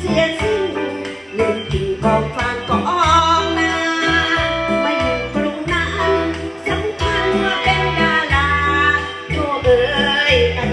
เสียชื่อเล่นกินของฟางกออกมามายู่กรุงนั้นสำคัญว่าเป็นดาราโธ่เอ้ยอัน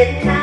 take time.